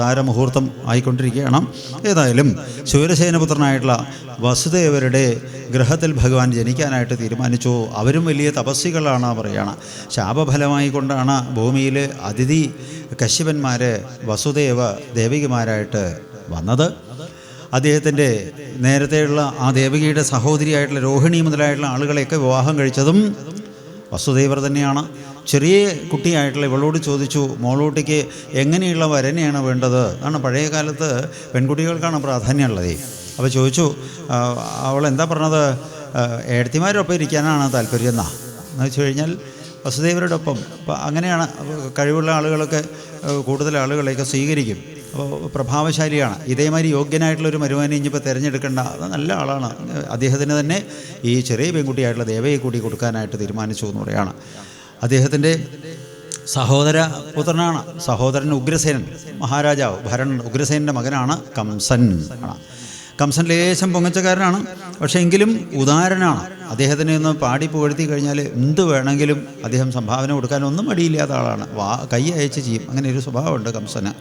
താരമുഹൂർത്തം ആയിക്കൊണ്ടിരിക്കുകയാണ്. ഏതായാലും ശൂരസേനപുത്രനായിട്ടുള്ള വസുദേവരുടെ ഗ്രഹത്തിൽ ഭഗവാൻ ജനിക്കാനായിട്ട് തീരുമാനിച്ചു. അവരും വലിയ തപസ്സികളാണ് പറയുകയാണ്. ശാപഫലമായി കൊണ്ടാണ് ഭൂമിയിൽ അതിഥി കശ്യപന്മാർ വസുദേവ ദേവികമാരായിട്ട് വന്നത്. അദ്ദേഹത്തിന്റെ നേരത്തെയുള്ള ആ ദേവികയുടെ സഹോദരിയായിട്ടുള്ള രോഹിണി മുതലായിട്ടുള്ള ആളുകളെയൊക്കെ വിവാഹം കഴിച്ചതും വസുദേവർ തന്നെയാണ്. ചെറിയ കുട്ടിയായിട്ടുള്ള ഇവളോട് ചോദിച്ചു മോളൂട്ടിക്ക് എങ്ങനെയുള്ള വരനെയാണ് വേണ്ടത്? അതാണ് പഴയ കാലത്ത് പെൺകുട്ടികൾക്കാണ് പ്രാധാന്യമുള്ളത് അപ്പോൾ ചോദിച്ചു അവൾ എന്താ പറഞ്ഞത്? ഏടത്തിമാരൊപ്പം ഇരിക്കാനാണ് താല്പര്യം എന്നാ? എന്ന് വെച്ച് കഴിഞ്ഞാൽ വസുദേവരുടെ ഒപ്പം അപ്പോൾ അങ്ങനെയാണ് കഴിവുള്ള ആളുകളൊക്കെ കൂടുതൽ ആളുകളെയൊക്കെ സ്വീകരിക്കും. പ്രഭാവശാലിയാണ്. ഇതേമാതിരി യോഗ്യനായിട്ടുള്ള ഒരു മരുമാനെ ഇനിയിപ്പോൾ തിരഞ്ഞെടുക്കേണ്ട. അത് നല്ല ആളാണ്. അദ്ദേഹത്തിന് തന്നെ ഈ ചെറിയ പെൺകുട്ടിയായിട്ടുള്ള ദേവയെ കൂടി കൊടുക്കാനായിട്ട് തീരുമാനിച്ചു എന്ന് പറയാണ്. അദ്ദേഹത്തിന്റെ സഹോദര പുത്രനാണ്. സഹോദരൻ ഉഗ്രസേനൻ. മഹാരാജാവ് ഭരൺ ഉഗ്രസേനന്റെ മകനാണ് കംസൻ. ആണ് കംസൻ ലേശം പൊങ്ങച്ചക്കാരനാണ്. പക്ഷേ എങ്കിലും ഉദാരനാണ്. അദ്ദേഹത്തിന് ഒന്ന് പാടി പുകഴ്ത്തി കഴിഞ്ഞാൽ എന്ത് വേണമെങ്കിലും അദ്ദേഹം സംഭാവന കൊടുക്കാൻ ഒന്നും മടിയില്ലാത്ത ആളാണ്. വാ കൈ അയച്ച് ചെയ്യും. അങ്ങനെ ഒരു സ്വഭാവമുണ്ട് കംസന്.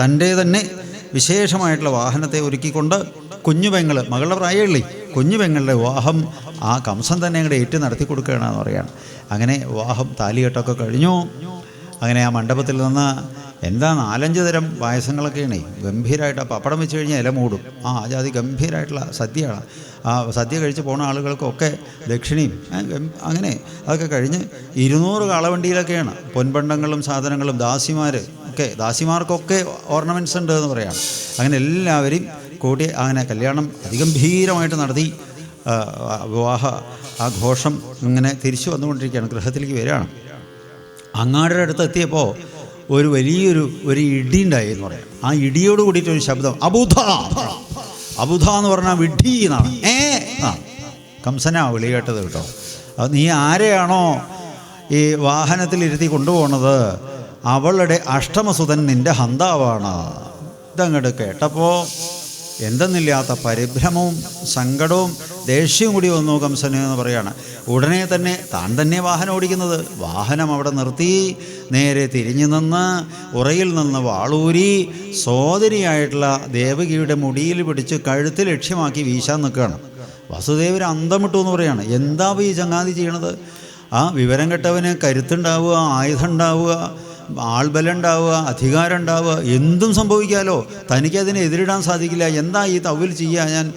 തന്റെ തന്നെ വിശേഷമായിട്ടുള്ള വാഹനത്തെ ഒരുക്കിക്കൊണ്ട് കുഞ്ഞു പെങ്ങൾ മകളുടെ പ്രായമുള്ളി കുഞ്ഞു പെങ്ങളുടെ വിവാഹം ആ കംസൻ തന്നെ അങ്ങോട്ട് ഏറ്റു നടത്തി കൊടുക്കുകയാണെന്ന് പറയുകയാണ് അങ്ങനെ വിവാഹം താലികെട്ടൊക്കെ കഴിഞ്ഞു. അങ്ങനെ ആ മണ്ഡപത്തിൽ നിന്ന് എന്താ നാലഞ്ച് തരം പായസങ്ങളൊക്കെയാണ്. ഗംഭീരമായിട്ട് ആ പപ്പടം വെച്ച് കഴിഞ്ഞാൽ ഇല മൂടും. ആ ജാതി ഗംഭീരമായിട്ടുള്ള സദ്യയാണ്. ആ സദ്യ കഴിച്ച് പോണ ആളുകൾക്കൊക്കെ ദക്ഷിണയും അങ്ങനെ അതൊക്കെ കഴിഞ്ഞ് ഇരുന്നൂറ് കാളവണ്ടിയിലൊക്കെയാണ്. പൊൻപണ്ടങ്ങളും സാധനങ്ങളും ദാസിമാർ ഒക്കെ ദാസിമാർക്കൊക്കെ ഓർണമെന്റ്സ് ഉണ്ട് എന്ന് പറയാം. അങ്ങനെ എല്ലാവരും കൂട്ടി അങ്ങനെ കല്യാണം അതിഗംഭീരമായിട്ട് നടത്തി. വിവാഹ ആഘോഷം ഘോഷം ഇങ്ങനെ തിരിച്ചു വന്നുകൊണ്ടിരിക്കുകയാണ്. ഗൃഹത്തിലേക്ക് വരികയാണ്. അങ്ങാടിയുടെ അടുത്ത് എത്തിയപ്പോൾ ഒരു വലിയൊരു ഒരു ഇടി ഉണ്ടായി എന്ന് പറയാം. ആ ഇടിയോട് കൂടിയിട്ട് ഒരു ശബ്ദം അബുധ അബുധ എന്ന് പറഞ്ഞാൽ വിഡി എന്നാണ്. ഏ? ആ. കംസനാ വിളി കേട്ടത് കേട്ടോ. അത് നീ ആരെയാണോ ഈ വാഹനത്തിലിരുത്തി കൊണ്ടുപോകുന്നത് അവളുടെ അഷ്ടമസുതൻ നിന്റെ ഹന്താവാണ്. ഇതങ്ങോട്ട് കേട്ടപ്പോൾ എന്തെന്നില്ലാത്ത പരിഭ്രമവും സങ്കടവും ദേഷ്യവും കൂടി വന്നു കംസന് എന്ന് പറയാണ്. ഉടനെ തന്നെ താൻ തന്നെ വാഹനം ഓടിക്കുന്നത്. വാഹനം അവിടെ നിർത്തി നേരെ തിരിഞ്ഞു നിന്ന് ഉറയിൽ നിന്ന് വാളൂരി സോദരിയായിട്ടുള്ള ദേവകിയുടെ മുടിയിൽ പിടിച്ച് കഴുത്ത് ലക്ഷ്യമാക്കി വീശാൻ നിൽക്കുകയാണ്. വസുദേവർ അന്തമിട്ടു എന്ന് പറയാണ്. എന്താ ഈ ചങ്ങാതി ചെയ്യണത്? ആ വിവരം കെട്ടവന് കരുത്തുണ്ടാവുക ആയുധം ഉണ്ടാവുക ആൾബലം ഉണ്ടാവുക അധികാരം ഉണ്ടാവുക എന്തും സംഭവിക്കാലോ തനിക്കതിനെ എതിരിടാൻ സാധിക്കില്ല. എന്താ ഈ തവിൽ ചെയ്യുക ഞാൻ?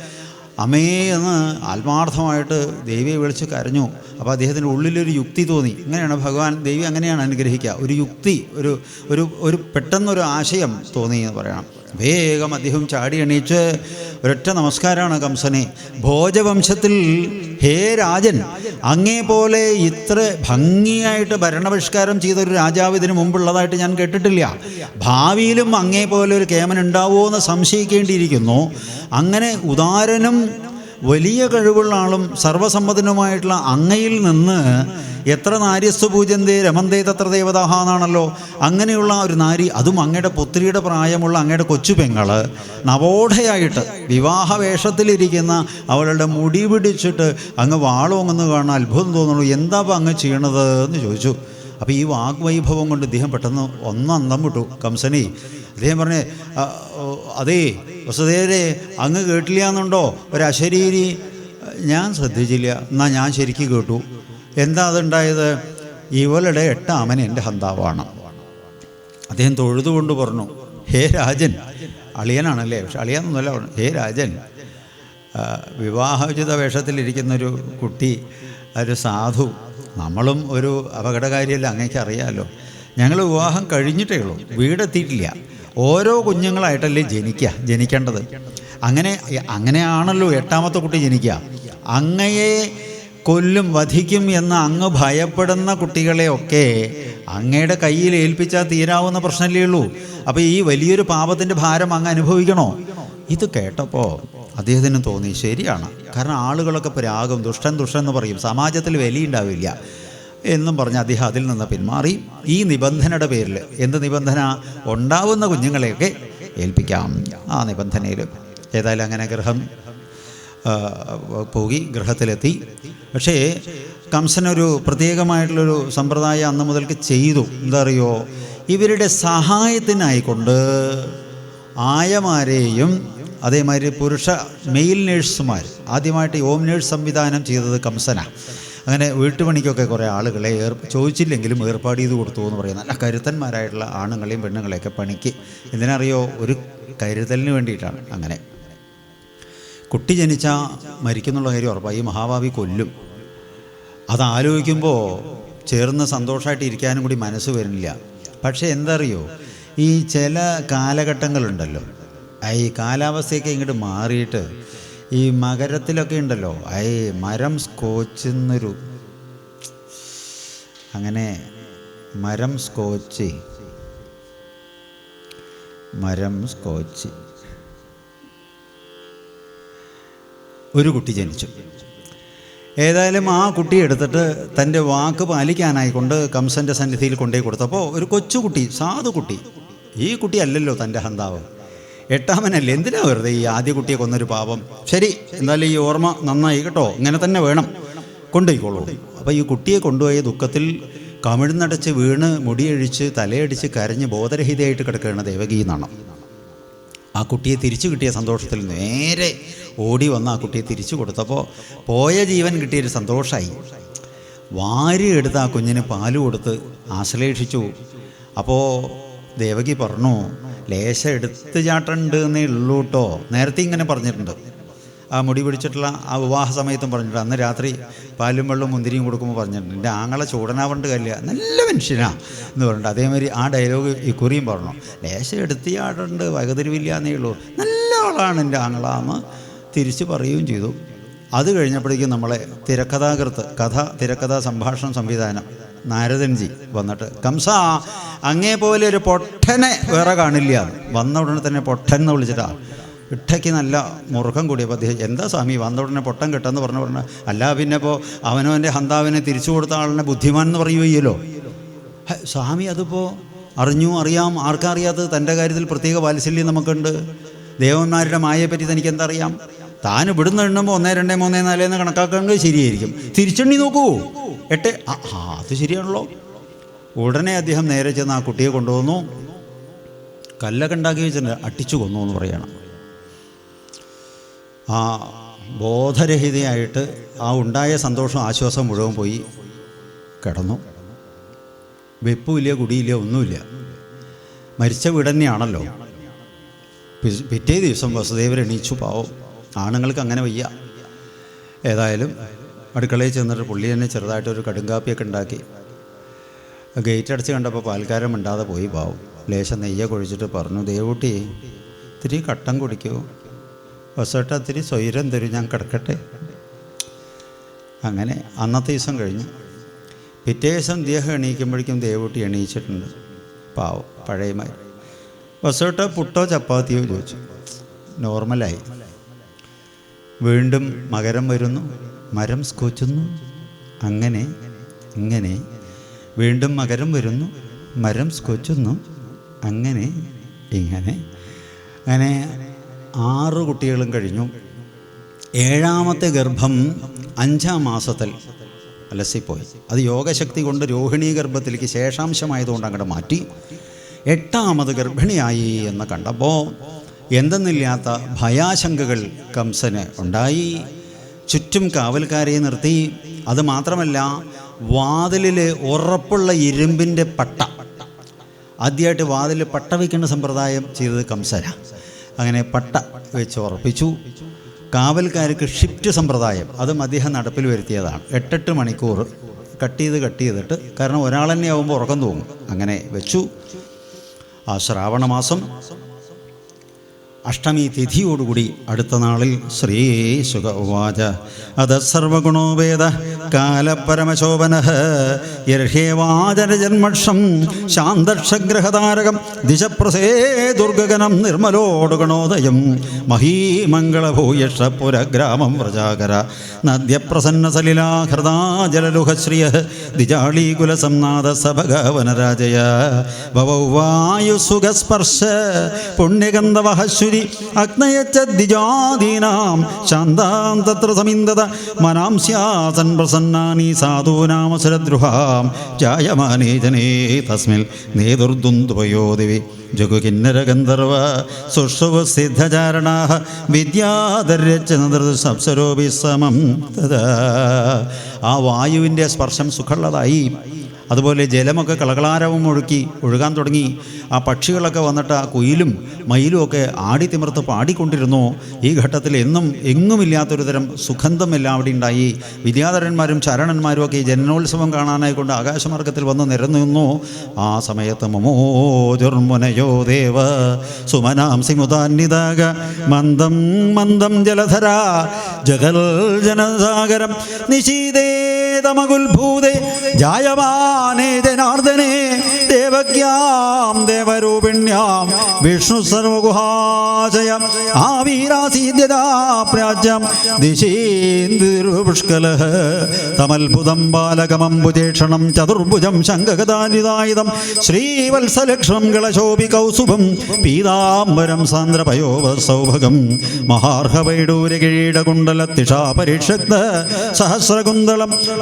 അമ്മേ എന്ന് ആത്മാർത്ഥമായിട്ട് ദേവിയെ വിളിച്ച് കരഞ്ഞു. അപ്പോൾ അദ്ദേഹത്തിന്റെ ഉള്ളിലൊരു യുക്തി തോന്നി. ഇങ്ങനെയാണ് ഭഗവാൻ ദേവി അങ്ങനെയാണ് അനുഗ്രഹിക്കുക. ഒരു യുക്തി ഒരു ഒരു ഒരു പെട്ടെന്നൊരു ആശയം തോന്നി എന്ന് പറയണം. വേഗം അദ്ദേഹം ചാടി എണീച്ച് ഒരൊറ്റ നമസ്കാരമാണ് കംസനെ. ഭോജവംശത്തിൽ ഹേ രാജൻ അങ്ങേ പോലെ ഇത്ര ഭംഗിയായിട്ട് ഭരണപരിഷ്കാരം ചെയ്തൊരു രാജാവ് ഇതിനു മുമ്പുള്ളതായിട്ട് ഞാൻ കേട്ടിട്ടില്ല. ഭാവിയിലും അങ്ങേ പോലെ ഒരു കേമൻ ഉണ്ടാവുമോ എന്ന് സംശയിക്കേണ്ടിയിരിക്കുന്നു. അങ്ങനെ ഉദാരനും വലിയ കഴിവുള്ള ആളും സർവസമ്മതനുമായിട്ടുള്ള അങ്ങയിൽ നിന്ന് എത്ര നാര്യസ്തു പൂജന്തേ രമന്തേ തത്ര ദേവതാഹ എന്നാണല്ലോ. അങ്ങനെയുള്ള ഒരു നാരി അതും അങ്ങയുടെ പുത്രിയുടെ പ്രായമുള്ള അങ്ങയുടെ കൊച്ചു പെങ്ങൾ നവോഢയായിട്ട് വിവാഹ വേഷത്തിലിരിക്കുന്ന അവളുടെ മുടി പിടിച്ചിട്ട് അങ്ങ് വാളോങ്ങെന്ന് കാണാൻ അത്ഭുതം തോന്നുന്നു. എന്താ അപ്പം അങ്ങ് ചെയ്യണത് എന്ന് ചോദിച്ചു. അപ്പോൾ ഈ വാഗ്വൈഭവം കൊണ്ട് ഇദ്ദേഹം പെട്ടെന്ന് ഒന്നന്തം വിട്ടു. കംസനി അദ്ദേഹം പറഞ്ഞേ അതേ വസുദേവരെ അങ്ങ് കേട്ടില്ല എന്നുണ്ടോ? ഒരു അശരീരി. ഞാൻ ശ്രദ്ധിച്ചില്ല. എന്നാൽ ഞാൻ ശരിക്കും കേട്ടു. എന്താ അതുണ്ടായത്? ഇവളുടെ എട്ടാമൻ എന്റെ ഹന്താവാണ് അദ്ദേഹം തൊഴുതുകൊണ്ട് പറഞ്ഞു ഹേ രാജൻ. അളിയനാണല്ലേ? പക്ഷെ അളിയാന്നൊന്നുമല്ല പറഞ്ഞു ഹേ രാജൻ. വിവാഹോചിത വേഷത്തിലിരിക്കുന്നൊരു കുട്ടി ഒരു സാധു. നമ്മളും ഒരു അപകടകാരിയല്ല അങ്ങേക്ക് അറിയാമല്ലോ ഞങ്ങൾ വിവാഹം കഴിഞ്ഞിട്ടേ ഉള്ളൂ. വീടെത്തിയിട്ടില്ല. ഓരോ കുഞ്ഞുങ്ങളായിട്ടല്ലേ ജനിക്കുക ജനിക്കേണ്ടത്. അങ്ങനെ അങ്ങനെയാണല്ലോ എട്ടാമത്തെ കുട്ടി ജനിക്കുക അങ്ങയെ കൊല്ലും വധിക്കും എന്ന് അങ്ങ് ഭയപ്പെടുന്ന കുട്ടികളെയൊക്കെ അങ്ങയുടെ കയ്യിൽ ഏൽപ്പിച്ചാൽ തീരാവുന്ന പ്രശ്നമല്ലേ ഉള്ളൂ. അപ്പോൾ ഈ വലിയൊരു പാപത്തിന്റെ ഭാരം അങ്ങ് അനുഭവിക്കണോ? ഇത് കേട്ടപ്പോൾ അദ്ദേഹത്തിന് തോന്നി ശരിയാണ്. കാരണം ആളുകളൊക്കെ രാഗം ദുഷ്ടൻ ദുഷ്ടൻ എന്ന് പറയും. സമാജത്തിൽ വിലയുണ്ടാവില്ല. എന്നും പറഞ്ഞ് അദ്ദേഹം അതിൽ നിന്ന് പിന്മാറി. ഈ നിബന്ധനയുടെ പേരിൽ എന്ത് നിബന്ധന? ഉണ്ടാവുന്ന കുഞ്ഞുങ്ങളെയൊക്കെ ഏൽപ്പിക്കാം. ആ നിബന്ധനയിൽ ഏതായാലും അങ്ങനെ ഗൃഹം പോയി ഗൃഹത്തിലെത്തി. പക്ഷേ കംസനൊരു പ്രത്യേകമായിട്ടുള്ളൊരു സമ്പ്രദായം അന്ന് മുതൽക്ക് ചെയ്തു. എന്താ അറിയോ? ഇവരുടെ സഹായത്തിനായിക്കൊണ്ട് ആയമാരെയും അതേമാതിരി പുരുഷ മെയിൽ നേഴ്സുമാർ ആദ്യമായിട്ട് ഓം നേഴ്സ് സംവിധാനം ചെയ്തത് കംസന. അങ്ങനെ വീട്ടുപണിക്കൊക്കെ കുറേ ആളുകളെ ഏർ ചോദിച്ചില്ലെങ്കിലും ഏർപ്പാട് ചെയ്ത് കൊടുത്തു എന്ന് പറയുന്ന നല്ല കരുത്തന്മാരായിട്ടുള്ള ആണുങ്ങളെയും പെണ്ണുങ്ങളെയൊക്കെ പണിക്ക് എന്തിനറിയോ ഒരു കരുതലിന് വേണ്ടിയിട്ടാണ് അങ്ങനെ. കുട്ടി ജനിച്ചാൽ മരിക്കുന്നുള്ള കാര്യം ഉറപ്പായി മഹാഭാവി കൊല്ലും. അതാലോചിക്കുമ്പോൾ ചേർന്ന് സന്തോഷമായിട്ട് ഇരിക്കാനും കൂടി മനസ്സ് വരുന്നില്ല. പക്ഷേ എന്തറിയോ? ഈ ചില കാലഘട്ടങ്ങളുണ്ടല്ലോ. ഈ കാലാവസ്ഥയൊക്കെ ഇങ്ങോട്ട് മാറിയിട്ട് ഈ മകരത്തിലൊക്കെ ഉണ്ടല്ലോ. ഐ മരം സ്കോച്ചെന്നൊരു അങ്ങനെ മരം സ്കോച്ച്. മരം സ്കോച്ച്. ഒരു കുട്ടി ജനിച്ചു. ഏതായാലും ആ കുട്ടി എടുത്തിട്ട് തന്റെ വാക്ക് പാലിക്കാനായിക്കൊണ്ട് കംസന്റെ സന്നിധിയിൽ കൊണ്ടുപോയി കൊടുത്തപ്പോൾ ഒരു കൊച്ചുകുട്ടി സാധു കുട്ടി ഈ കുട്ടി അല്ലല്ലോ തന്റെ ഹന്താവ്. എട്ടാമനല്ലേ? എന്തിനാ വെറുതെ ഈ ആദ്യ കുട്ടിയെ കൊന്നൊരു പാപം? ശരി എന്തായാലും ഈ ഓർമ്മ നന്നായി കേട്ടോ. ഇങ്ങനെ തന്നെ വേണം. കൊണ്ടുപോയിക്കോളൂ. അപ്പോൾ ഈ കുട്ടിയെ കൊണ്ടുപോയ ദുഃഖത്തിൽ കമിഴ്ന്നടച്ച് വീണ് മുടിയഴിച്ച് തലയടിച്ച് കരഞ്ഞ് ബോധരഹിതയായിട്ട് കിടക്കുകയാണ് ദേവകി എന്നാണ്. ആ കുട്ടിയെ തിരിച്ചു കിട്ടിയ സന്തോഷത്തിൽ നേരെ ഓടി വന്ന് ആ കുട്ടിയെ തിരിച്ചു കൊടുത്തപ്പോൾ പോയ ജീവൻ കിട്ടിയൊരു സന്തോഷമായി വാരി എടുത്ത് ആ കുഞ്ഞിന് പാൽ കൊടുത്ത് ആശ്ലേഷിച്ചു. അപ്പോൾ ദേവകി പറഞ്ഞു ലേശം എടുത്ത് ചാട്ടുണ്ട് എന്നേ ഉള്ളൂ കേട്ടോ നേരത്തെ ഇങ്ങനെ പറഞ്ഞിട്ടുണ്ട്. ആ മുടി പിടിച്ചിട്ടുള്ള ആ വിവാഹ സമയത്തും പറഞ്ഞിട്ടുണ്ട്. അന്ന് രാത്രി പാലും വെള്ളവും മുന്തിരിയും കൊടുക്കുമ്പോൾ പറഞ്ഞിട്ടുണ്ട്. എന്റെ ആങ്ങളെ ചൂടനാവണ്ട് കല്ല നല്ല മനുഷ്യനാ എന്ന് പറഞ്ഞിട്ട് അതേമാതിരി ആ ഡയലോഗ് ഈ കുറിയും പറഞ്ഞു. ലേശം എടുത്ത് ചാട്ടുണ്ട് വകതിരിവില്ല എന്നേ ഉള്ളൂ. നല്ല ആളാണ് എന്റെ ആങ്ങളാന്ന് തിരിച്ച് പറയുകയും ചെയ്തു. അത് കഴിഞ്ഞപ്പോഴേക്കും നമ്മളെ തിരക്കഥാകൃത്ത് കഥ തിരക്കഥാ സംഭാഷണം സംവിധാനം നാരദൻജി വന്നിട്ട് കംസ അങ്ങേ പോലെ ഒരു പൊട്ടനെ വേറെ കാണില്ല. വന്ന ഉടനെ തന്നെ പൊട്ടൻ എന്ന് വിളിച്ചിട്ടാ. ഇട്ടയ്ക്ക് നല്ല മുറുക്കം കൂടിയപ്പോൾ അദ്ദേഹം എന്താ സ്വാമി വന്ന ഉടനെ പൊട്ടൻ കിട്ടെന്ന് പറഞ്ഞു പറഞ്ഞു അല്ല പിന്നെ ഇപ്പോൾ അവനവന്റെ ഹന്താവിനെ തിരിച്ചു കൊടുത്ത ആളിനെ ബുദ്ധിമാൻ എന്ന് പറയുകയല്ലോ സ്വാമി അതിപ്പോൾ അറിഞ്ഞു അറിയാം. ആർക്കറിയാത്തത് തന്റെ കാര്യത്തിൽ പ്രത്യേക വാത്സല്യം നമുക്കുണ്ട്. ദേവന്മാരുടെ മായയെപ്പറ്റി തനിക്ക് എന്തറിയാം? താൻ ഇവിടുന്ന് എണ്ണുമ്പോൾ ഒന്നേ രണ്ടേ മൂന്നേ നാലേ എന്ന് കണക്കാക്കുകയാണെങ്കിൽ ശരിയായിരിക്കും. തിരിച്ചെണ്ണി നോക്കൂ. എട്ട്. ആ അത് ശരിയാണല്ലോ. ഉടനെ അദ്ദേഹം നേരെ ചെന്ന് ആ കുട്ടിയെ കൊണ്ടുവന്നു. കല്ലൊക്കെ ഉണ്ടാക്കി വെച്ചിട്ടുണ്ട്. അട്ടിച്ചു കൊന്നു എന്ന് പറയണം. ആ ബോധരഹിതയായിട്ട് ആ ഉണ്ടായ സന്തോഷം ആശ്വാസം മുഴുവൻ പോയി. കിടന്നു. വെപ്പുമില്ല കുടിയില്ല ഒന്നുമില്ല. മരിച്ച വീട് തന്നെയാണല്ലോ. പിറ്റേ ദിവസം വസുദേവർ എണീച്ചു. പാവം. ആണുങ്ങൾക്ക് അങ്ങനെ വയ്യ. ഏതായാലും അടുക്കളയിൽ ചെന്നിട്ട് പുള്ളി തന്നെ ചെറുതായിട്ടൊരു കടുങ്കാപ്പിയൊക്കെ ഉണ്ടാക്കി. ഗേറ്റ് അടച്ച് കണ്ടപ്പോൾ പാൽക്കാരൻ മിണ്ടാതെ പോയി പാവും. ലേശം നെയ്യ കുഴിച്ചിട്ട് പറഞ്ഞു ദേവൂട്ടി ഇത്തിരി കട്ടൻ കുടിക്കൂ. വസോട്ട ഇത്തിരി സ്വൈരം തരും ഞാൻ കിടക്കട്ടെ. അങ്ങനെ അന്നത്തെ ദിവസം കഴിഞ്ഞു. പിറ്റേ ദിവസം ദേഹം എണീക്കുമ്പോഴേക്കും ദേവൂട്ടി എണീച്ചിട്ടുണ്ട്. പാവം പഴയമായി. വസോട്ട പുട്ടോ ചപ്പാത്തിയോ ചോദിച്ചു. നോർമലായി. വീണ്ടും മകരം വരുന്നു. മരം സ്കോച്ചുന്നു അങ്ങനെ ഇങ്ങനെ. വീണ്ടും മകരം വരുന്നു. മരം സ്കോച്ചുന്നു അങ്ങനെ ഇങ്ങനെ. അങ്ങനെ ആറ് കുട്ടികളും കഴിഞ്ഞു. ഏഴാമത്തെ ഗർഭം അഞ്ചാം മാസത്തിൽ അലസിപ്പോയി. അത് യോഗശക്തി കൊണ്ട് രോഹിണി ഗർഭത്തിലേക്ക് ശേഷാംശമായതുകൊണ്ട് അങ്ങോട്ട് മാറ്റി. എട്ടാമത് ഗർഭിണിയായി എന്ന് കണ്ടപ്പോൾ എന്തെന്നില്ലാത്ത ഭയാശങ്കകൾ കംസന് ഉണ്ടായി. ചുറ്റും കാവൽക്കാരെ നിർത്തി. അത് മാത്രമല്ല വാതിലിൽ ഉറപ്പുള്ള ഇരുമ്പിന്റെ പട്ട. ആദ്യമായിട്ട് വാതിൽ പട്ട വയ്ക്കേണ്ട സമ്പ്രദായം ചെയ്തത് കംസര അങ്ങനെ പട്ട വെച്ച് ഉറപ്പിച്ചു. കാവൽക്കാർക്ക് ഷിഫ്റ്റ് സമ്പ്രദായം അതും അദ്ദേഹം നടപ്പിൽ വരുത്തിയതാണ്. എട്ടെട്ട് മണിക്കൂർ കട്ട് ചെയ്ത് കട്ട് ചെയ്തിട്ട് കാരണം ഒരാൾ തന്നെ ആകുമ്പോൾ ഉറക്കം തോന്നും അങ്ങനെ വെച്ചു. ആ ശ്രാവണമാസം അഷ്ടമി തിഥിയോടുകൂടി അടുത്ത നാളിൽ ശ്രീ സുഖവാച അത സർവഗുണോവേദ കാലപരമശോഭന. യർഹേവാചരജന്മക്ഷം ശാന്തക്ഷഗ്രഹതാരകം ദിശപ്രസേ ദുർഗഗനം നിർമ്മലോടുഗണോദയം. മഹീമംഗളഭൂയക്ഷ പുരഗ്രാമം വ്രജാകര. നദ്യപ്രസന്ന സലിലാഹൃദാജലലുഹശ്രിയ ദിജാളീകുലസംനാഥ സഭഗവനരാജയ ഭവൗ വായുസുഖസ്പർശ പുണ്യഗന്ധവഹശ്വരി അഗ്നയച്ചിജാദീനാം ശാന്താം തത്ര സമിന്ദത മനാം സ്യാസൻ പ്രസന്നാനി സാധൂനാമസുരദ്രുഹാം ജായമാനേ ജനേ തസ്മിൽ നേതുർദുന്ദുപയോ ദിവി ജഗുകിന്നരഗന്ധർവ സുഷുവ സിദ്ധചാരണാ വിദ്യാധര്യച്ച സപ്സരോപി സമം തഥാ. ആ വായുവിന്റെ സ്പർശം സുഖമുള്ളതായി. അതുപോലെ ജലമൊക്കെ കളകളാരവം ഒഴുക്കി ഒഴുകാൻ തുടങ്ങി. ആ പക്ഷികളൊക്കെ വന്നിട്ട് ആ കുയിലും മയിലും ഒക്കെ ആടിത്തിമിർത്ത് പാടിക്കൊണ്ടിരുന്നു. ഈ ഘട്ടത്തിൽ എന്നും എങ്ങുമില്ലാത്തൊരു തരം സുഗന്ധം എല്ലാം അവിടെ ഉണ്ടായി. വിദ്യാധരന്മാരും ചരണന്മാരും ഒക്കെ ഈ ജനനോത്സവം കാണാനായി കൊണ്ട് ആകാശമാർഗത്തിൽ വന്ന് നിരന്നു ആ സമയത്ത് മമോജുർമുനയോ ദേവ സുമനാംസി മുതാന്വിതാക മന്ദം മന്ദം ജലധര ജഗൽ ജനസാഗരം നിശീതേതമകുൽഭൂതേ ജായമാനേ ജനാർദ്ദനേ ദേവക്യാം ദേവരൂപിണ്യാം വിഷ്ണു സർവഗുഹാശയ ആവീരാസീദ്യതാ പ്രാജ്യം ദിശേന്ദുഷ്കല തമത്ഭുതം ബാലകമംബുജേക്ഷണം ചതുർഭുജം ശങ്കഗതാനിതായുധം ശ്രീവത്സലക്ഷം കളശോഭി കൗസുഭം പീതാംബരം സാന്ദ്രപയോവ സൗഭഗം മഹാർഹവൈഡൂരകിരീടകുണ്ടലത്തിഷാ പരിഷക്ത സഹസ്രകുന്തളം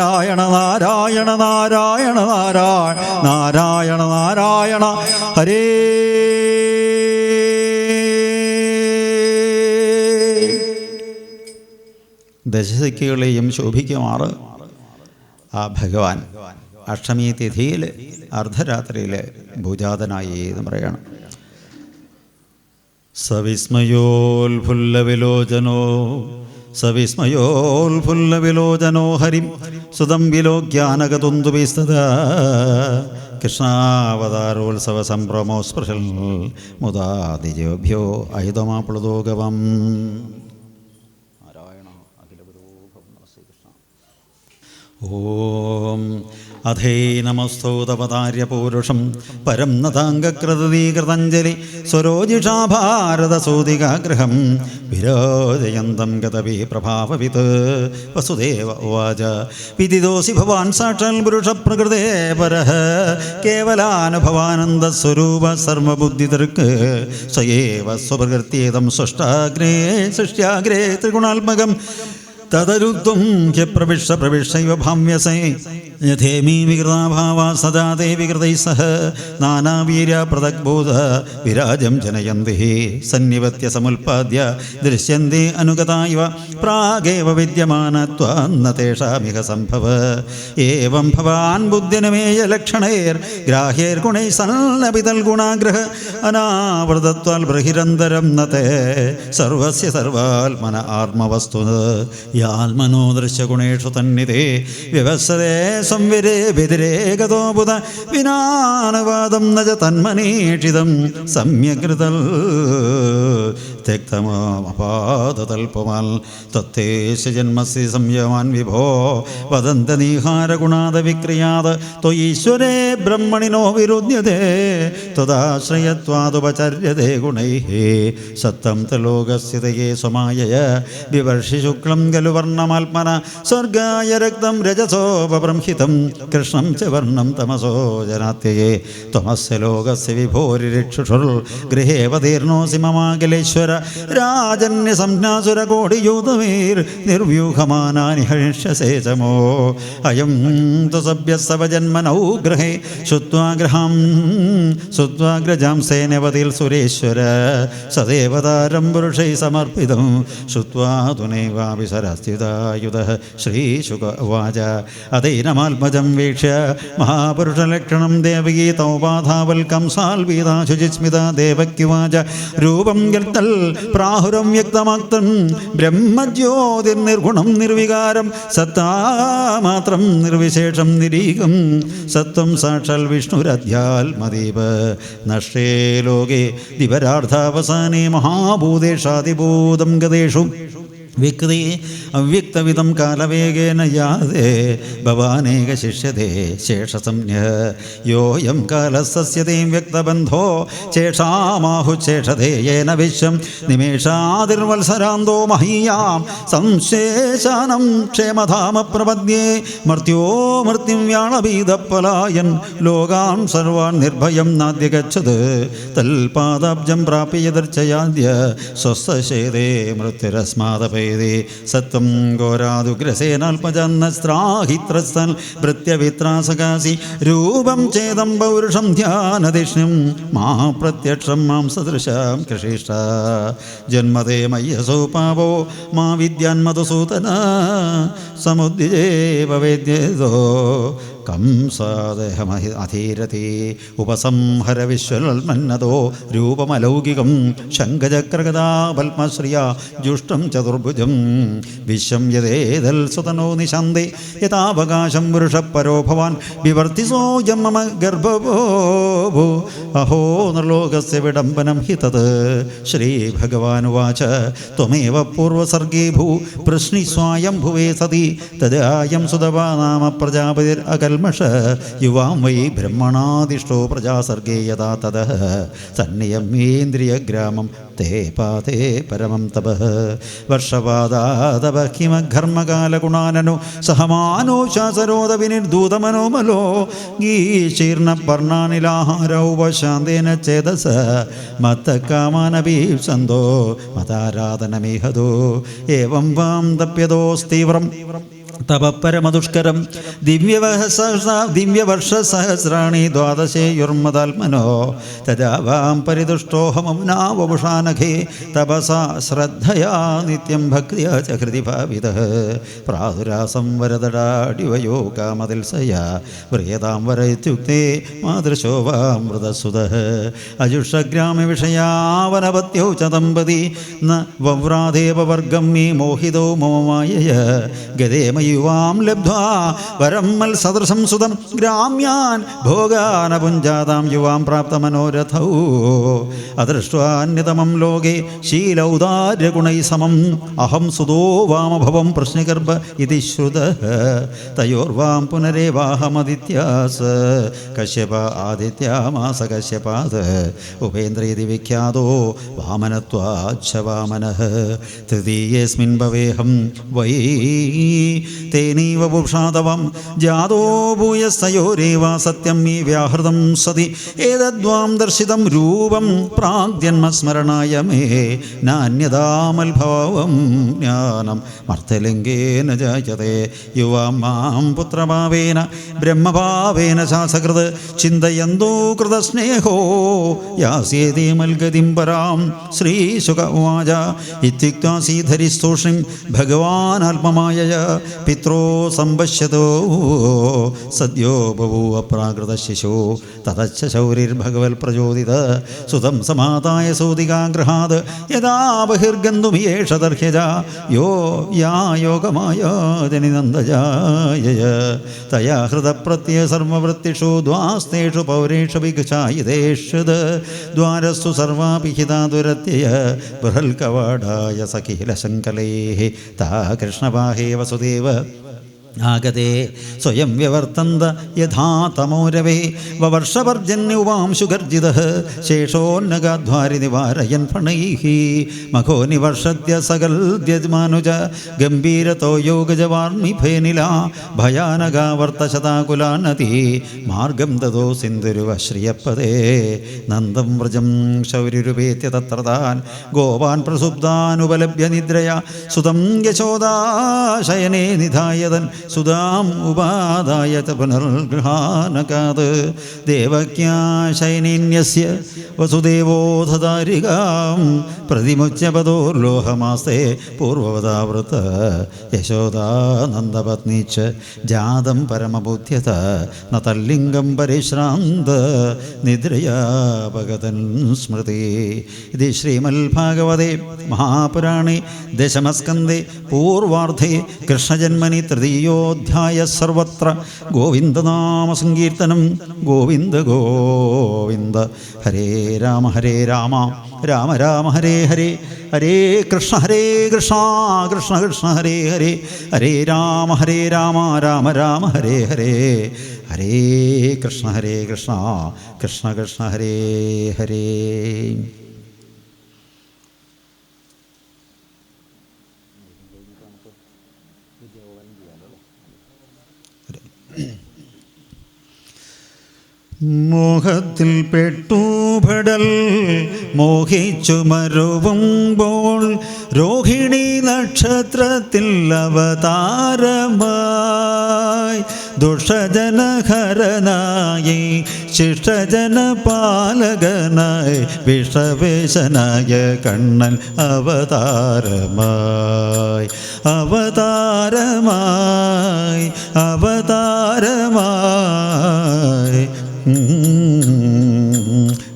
നാരായണ നാരായണ നാരായണ നാരായണ നാരായണ നാരായണ. ഹരേ. ദശസഖ്യകളെയും ശോഭിക്കുമാറ് ആ ഭഗവാൻ അഷ്ടമി തിഥിയിൽ അർദ്ധരാത്രിയിൽ ഭുജാതനായി എന്ന് പറയണം. സവിസ്മയോൽഫുല്ലവിലോചനോ സവിസ്മയോൽഫുല്ലവിലോചനോ ഹരിം. സുതം വിലോക്യാനകതുന്തുപീസ്തത കൃഷ്ണാവതാരോത്സവ സംഭ്രമോ സ്പൃശൽ മുതാതിജോഭ്യോ അഹിതമാപ്ലുതോകവം നാരായണ ഓം അധേ നമസ്തോതപതാര്യപൂരുഷം പരം നതാംഗകൃതീകൃതഞ്ജലി സ്വരോജിഷാ ഭാരതസൂതികാഗ്രഹം വിരോജയന്തം ഗതവി പ്രഭാവവിത്. വസുദേവ ഉവാച. വിദിദോസി ഭവാൻ സാക്ഷാൽ പുരുഷപ്രകൃതേ പരഃ. കേവലാനുഭവാനന്ദസ്വരൂപ സർവബുദ്ധിതർക്ക്. സ്വയേവ സ്വപ്രകൃത്യേതം സൃഷ്ടാഗ്രേ സൃഷ്ട്യാഗ്രേ ത്രിഗുണാത്മകം. തദരുത്വം ഹ്യപ്രവിഷ പ്രവിഷൈവ ഭാമ്യസേ. യഥേമീ വികൃതാഭാവ സദാ വികൃതൈ സഹ. നാനാവീര പൃഥഗ്ഭൂത വിരാജം ജനയന്തി. സന്നിവത്യ സമുൽപാദ്യ ദൃശ്യന്തി അനുഗത ഇവ. പ്രാഗേവ വിദ്യമാനത്വന്നേഷാമിക സംഭവ. ഏവം ഭവാൻ ബുദ്ധ്യനമേയ ലക്ഷണൈർ. ഗ്രാഹ്യൈർഗുണൈ സന്നപിതൽ ഗുണാഗ്രഹ അനാവൃതത്വാൽ ബഹിരന്തരം നത്തെ സർവസ്യ സർവാത്മന ആത്മവസ്തു യാത്മനോ ദൃശ്യഗുണേഷു തന്നിതേ വ്യവസ്ഥതേ സംവിരേ വ്യതിരേകതോ ബുധ വിനാനുവാദം നജ തന്മനീഷിതം സമ്യകൃതൽ തെക്തമാപാദതൽപമാൽ തത്തേശ ജന്മസി സംയമാൻ വിഭോ വദന്തനീഹാരഗുണാദ വിക്രിയാത് ത്വയീശ്വരേ ബ്രഹ്മണിനോ വിരുദ്ധ്യതേ ത്വദാശ്രയത്വാദുപചര്യതേ ഗുണൈः സത്തം തലോകസ്ഥിതയേ സ്വമായയ വിവർഷി ശുക്ലം ഖലു വർണ്ണമാത്മന സ്വർഗായ രക്തം രജസോപബ്രംഹിതം കൃഷ്ണം ച വർണ്ണം തമസോ ജനാത്യയേ ത്വമസ്യ ലോകസ്യ വിഭോരിരക്ഷുഷുർ ഗൃഹേവതീർണോസി മമാഖിലേശ്വര രാജന്യസംജ്ഞാസുരകോടിയൂതവീർ നിർവ്യൂഹമാനാനിഹർഷസേചമോ അയം തു സഭ്യസവജന്മനൗഗ്രഹേ ശ്രുത്വാഗ്രഹം ശ്രുത്വാഗ്രജാം സേനവതിൽ സുരേശ്വര സദേവതാരം പുരുഷൈ സമർപ്പിതം ശ്രുത്വാ തുനൈവാഭിസരസ്തിതായുധ ശ്രീശുക ഉവാച അതൈനമാത്മജം വീക്ഷ്യ മഹാപുരുഷലക്ഷണം ദേവകീ തൗപാധാവൽ കംസാൽ വീതാശുചിസ്മിത ദേവക്യുവാച രൂപം ഗർത്തൽ പ്രാഹുരം ബ്രഹ്മജ്യോതിർ നിർഗുണം നിർവികാരം. സത്താമാത്രം നിർവിശേഷം നിരീകം. സത്വം സാക്ഷാൽ വിഷ്ണുരധ്യാത്മദീപ നഷ്ടേ ലോകേ ദിവരാർത്ഥാവസാനേ മഹാഭൂതേഷാതിഭൂതം ഗതേഷു. വ്യക്തി അവ്യക്തവിധം കാലവേഗേന യാതേ ഭവാനേക ശിഷ്യതേ ശേഷസംജ്ഞ യോയം കാലസസ്യതയും വ്യക്തബന്ധോ ചേഷാമാഹുശേഷതേ യേന വിശ്വം. നിമേഷാതിർവത്സരാന്തോ മഹീയാം സംശേഷാനം ക്ഷേമധാമ പ്രപദ്യേ മർത്യോ മൃത്യും വ്യാളഭീതപ്പലായൻ ലോകാൻ സർവാൻ നിർഭയം നാദ്യ ഗച്ഛത് തൽപാദാബ്ജം പ്രാപ്യ ദർശയാദ്യ സ്വസ്ഥശേതേ മൃത്യുരസ്മാദപേതേ സത്വം ഘോരാതുഗ്രസേനാൽപജന്നസ്ത്രാഹിത്രസ്ഥൽ ഭൃത്യവിത്രാസകാസി രൂപം ചേതം പൗരുഷം ധ്യാനദിഷ്ണും മാ പ്രത്യക്ഷം മാം സദൃശം കൃഷിഷ്ട ജന്മതേ മയ്യസോ പാപോ മാ വിദ്യാന്മധുസൂതന സമുദ്യേവ വേദ്യേതോ കംസാദേഹമഹി അധീരതി. ഉപസംഹര വിശ്വൽമന്നതോ രൂപമലൗകികം. ശങ്കചക്രഗതാ പത്മശ്രിയ ജുഷ്ടം ചതുർഭുജം. വിശ്വം യഥേതൽ സുതനോ നിശാന്തി. യഥാവകാശം വൃഷപ്പരോ ഭവാൻ. വിവർത്തിസോ മമ ഗർഭവോ. അഹോ നൃലോകസ്യ വിടംബനം ഹി തത്. ശ്രീഭഗവാനുവാച പൂർവസർഗേ ഭൂ പ്രശ്നി സ്വായം ഭുവേ സതി. തദായം സുതവാ നാമ പ്രജാപതിർ അകൽമഷ യുവാം വൈ ബ്രഹ്മണാദിഷ്ടോ പ്രജാസർഗേ യഥാ തത സന്നിയമേന്ദ്രിയഗ്രാമം തേ പാതേ പരമം തപ. വർഷപാദാതപ ഹിമഘർമ്മകാലഗുണാനനു സഹമാനോ ശാസരോദ വിനിർദൂതമനോമലോ ഗീശീർണ പർണാനിലാഹാരൗപശാന്തേന ചേതസ മത്തക്കാമാനഭീപ്സന്തോ മതാരാധനമിഹതോ. ഏവം വാം തപ്യതോസ്തീവ്രം തപപരമദുഷ്കരം ദിവ്യവഹസ ദിവ്യവർഷസഹസ്രാണി ദ്വാദശേയുർമതാത്മനോ തജാവാം വാം പരിതുഷ്ടോഹമമുനാവപുഷാനഘേ തപസാ ശ്രദ്ധയാ നിത്യം ഭക്തിയാ ച ഹൃദി ഭാവിത. പ്രാതുരാസം വരതടാടിവയോ കാമതിൽസയ വ്രിയതാം വര ഇത്യുക്തേ മാതൃശോ വാമൃതസുത ച ദമ്പതി ന വവ്രാദേവവർഗം മേ മോഹിതോ മോമായ മായയ. ഗതേമയുവാം ലബ്ധ്വാ. വരം സദൃശം സുതം ഗ്രാമ്യാൻ ഭോഗാനപുഞ്ചാതാം യുവാം പ്രാപ്ത പ്രാപ്തമനോരഥൗ അദൃഷ്ടാന്യതമം ലോകേ ശീലൗദാര്യഗുണൈ സമം. അഹം സുതോ വാമഭവം പ്രശ്നഗർഭ ഇതി ശ്രുത. തയോർവാം പുനരേവാഹമദിത്യാസ. കശ്യപ ആദിത്യമാസ കശ്യപാത് ഉപേന്ദ്ര ഇതി വിഖ്യാതോ വാമനത്വാച്ഛ വാമന തൃതീയേസ്മിൻ ഭവേഹം വൈ തേനീവ പുഷാതവം ജാതോ ഭൂയസ്തയോരേവ സത്യം മീ വ്യാഹൃതം സതി. ഏതദ്വാം ദർശിതം രൂപം പ്രാഗ്ജന്മസ്മരണായ മേ നാന്യതാമൽഭാവം ജ്ഞാനം മർത്തലിംഗേന ജായതേ. യുവാം മാം പുത്രഭാവേന ബ്രഹ്മഭാവേന ശാസകൃത് ചിന്തയന്തോ കൃതസ്നേഹോ യാസ്യേതി മൽഗതിം പരാം ശ്രീശുക ഉവാച. ഇത്യുക്താ ഭഗവാൻ ഭഗവാനാത്മമായ പിത്രോ സമ്പശ്യതോ സദ്യോ ബഭൂവ പ്രാകൃത ശിശു. തതശൗരിർ ശൗരിർഭഗവൽ പ്രചോദിത. സുതം സമാതായ സൂതികാഗ്രഹാത് യഥാ ബഹിർഗന്ധുമിയേഷ ദർഹ്യജ യോ യാ യോഗമായ ജനിനന്ദജായ തയാ ഹൃദപ്രത്യ സർവവൃത്തിഷു. ദ്വാസ്തേഷു പൗരേഷു വിഗുചായിതേഷത് ദ്വാരസ്തു സർവാപിഹിതാ ദുരത്യയ. ബൃഹൽകവാടായ സഖിലശങ്കലേ താ കൃഷ്ണവാഹേ വസുദേവ ദേവ ആഗതേ സ്വയം വ്യവർത്തന്ത യഥാ തമോരവേ വവർഷവർജന്യുവാംശുഗർജിത ശേഷോന്നഗാധ്വാരി നിവാരയൻ ഫണൈഹി മഖോ നിവർഷദ്യ സകൽദ്യമാനുജ ഗംഭീരതോ യോഗജവാർമിഫേനില ഭയാനകാവർത്തശതാകുലാനതി മാർഗം തതോ സിന്ധുരുവശ്രിയപ്പതേ നന്ദം വ്രജം ശൗരിരുപേത്യ തത്ര താൻ ഗോപാൻ പ്രസുപ്താനുപലഭ്യ നിദ്രയ സുതം യശോദാശയനേ നിധായതൻ സുതാം ഉപാദായ പുനർഗൃഹാനകാത് ദേവക്യാ ശയനീന്യസ്യ വസുദേവോധതാരികാം. പ്രതിമുച്യപദോർലോഹമാസ്തേ പൂർവവതാവൃത യശോദാനന്ദപത്നി ച ജാതം പരമബുദ്ധ്യത ന തല്ലിംഗം പരിശ്രാന്ത നിദ്രയാപകതൻ സ്മൃതി. ഇത് ശ്രീമൽഭാഗവതേ മഹാപുരാണേ ദശമസ്കന്ധേ പൂർവാർദ്ധേ കൃഷ്ണജന്മനി തൃതീയോ അയോധ്യായ സർവത്ര ഗോവിന്ദനാമ സങ്കീർത്തനം. ഗോവിന്ദ ഗോവിന്ദ. ഹരേ രാമ ഹരേ രാമ. രാമ രാമ ഹരേ ഹരേ. ഹരേ കൃഷ്ണ ഹരേ കൃഷ്ണ. കൃഷ്ണ കൃഷ്ണ ഹരേ ഹരേ. ഹരേ രാമ ഹരേ രാമ. രാമ രാമ ഹരേ ഹരേ. ഹരേ കൃഷ്ണ ഹരേ കൃഷ്ണ. കൃഷ്ണ കൃഷ്ണ ഹരേ ഹരേ. മോഹത്തിൽ പെട്ടുപെടൽ മോഹിച്ചു മരുവുമ്പോൾ രോഹിണി നക്ഷത്രത്തിൽ അവതാരമായി. ദുഷജനഹരനായി ശിഷ്ടജന പാലകനായി വിഷവേശനായ കണ്ണൻ അവതാരമായി. അവതാരമായി അവതാരമായി.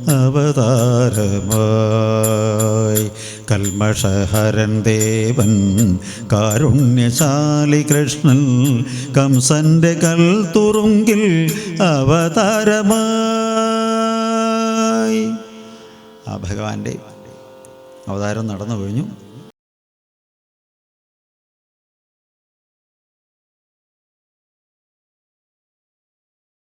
അവതാരമായി കൽമഷഹരൻ ദേവൻ കാരുണ്യശാലി കൃഷ്ണൻ കംസന്റെ കൽ തുറുങ്കിൽ അവതാരമായി. ആ ഭഗവാന്റെ അവതാരം നടന്നു കഴിഞ്ഞു.